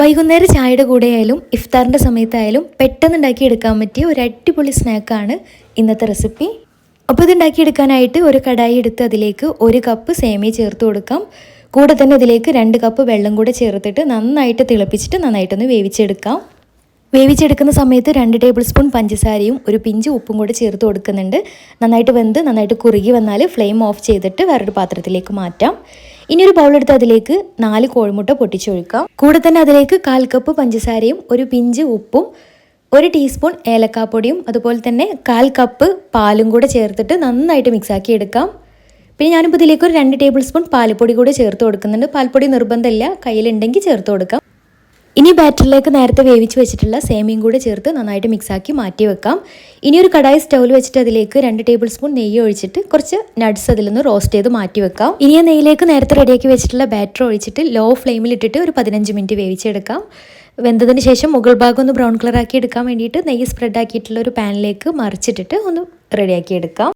വൈകുന്നേരം ചായയുടെ കൂടെ ആയാലും ഇഫ്താറിന്റെ സമയത്തായാലും പെട്ടെന്ന് ഉണ്ടാക്കിയെടുക്കാൻ പറ്റിയ ഒരു അടിപൊളി സ്നാക്കാണ് ഇന്നത്തെ റെസിപ്പി. അപ്പോൾ ഇതുണ്ടാക്കിയെടുക്കാനായിട്ട് ഒരു കടായി എടുത്ത് അതിലേക്ക് ഒരു കപ്പ് സേമിയ ചേർത്ത് കൊടുക്കാം. കൂടെ തന്നെ ഇതിലേക്ക് രണ്ട് കപ്പ് വെള്ളം കൂടെ ചേർത്തിട്ട് നന്നായിട്ട് തിളപ്പിച്ചിട്ട് നന്നായിട്ടൊന്ന് വേവിച്ചെടുക്കാം. വേവിച്ചെടുക്കുന്ന സമയത്ത് രണ്ട് ടേബിൾ സ്പൂൺ പഞ്ചസാരയും ഒരു പിഞ്ച് ഉപ്പും കൂടെ ചേർത്ത് കൊടുക്കുന്നുണ്ട്. നന്നായിട്ട് വെന്ത് നന്നായിട്ട് കുറുകി വന്നാൽ ഫ്ലെയിം ഓഫ് ചെയ്തിട്ട് വേറൊരു പാത്രത്തിലേക്ക് മാറ്റാം. ഇനി ഒരു ബൗളെടുത്ത് അതിലേക്ക് നാല് കോഴിമുട്ട പൊട്ടിച്ചൊഴിക്കാം. കൂടെ തന്നെ അതിലേക്ക് കാൽ കപ്പ് പഞ്ചസാരയും ഒരു പിഞ്ച് ഉപ്പും ഒരു ടീസ്പൂൺ ഏലക്കാപ്പൊടിയും അതുപോലെ തന്നെ കാൽ കപ്പ് പാലും കൂടെ ചേർത്തിട്ട് നന്നായിട്ട് മിക്സാക്കി എടുക്കാം. പിന്നെ ഞാനിപ്പോൾ ഇതിലേക്ക് ഒരു രണ്ട് ടേബിൾ സ്പൂൺ പാൽപ്പൊടി കൂടെ ചേർത്ത് കൊടുക്കുന്നുണ്ട്. പാൽപ്പൊടി നിർബന്ധമില്ല. കയ്യിലുണ്ടെങ്കിൽ ചേർത്ത് കൊടുക്കാം. ഇനി ബാറ്ററിലേക്ക് നേരത്തെ വേവിച്ച് വെച്ചിട്ടുള്ള സേമിയും കൂടെ ചേർത്ത് നന്നായിട്ട് മിക്സാക്കി മാറ്റി വെക്കാം. ഇനി ഒരു കടായി സ്റ്റൗവിൽ വെച്ചിട്ട് അതിലേക്ക് രണ്ട് ടേബിൾ സ്പൂൺ നെയ്യ് ഒഴിച്ചിട്ട് കുറച്ച് നട്ട്സ് അതിൽ നിന്ന് റോസ്റ്റ് ചെയ്ത് മാറ്റി വെക്കാം. ഇനി ആ നെയ്യിലേക്ക് നേരത്തെ റെഡിയാക്കി വെച്ചിട്ടുള്ള ബാറ്റർ ഒഴിച്ചിട്ട് ലോ ഫ്ലെയിമിൽ ഇട്ടിട്ട് ഒരു പതിനഞ്ച് മിനിറ്റ് വേവിച്ചെടുക്കാം. വെന്തതിന് ശേഷം മുകൾ ഭാഗം ഒന്ന് ബ്രൗൺ കളറാക്കി എടുക്കാൻ വേണ്ടിയിട്ട് നെയ്യ് സ്പ്രെഡ് ആക്കിയിട്ടുള്ള ഒരു പാനിലേക്ക് മറിച്ചിട്ടിട്ട് ഒന്ന് റെഡിയാക്കി എടുക്കാം.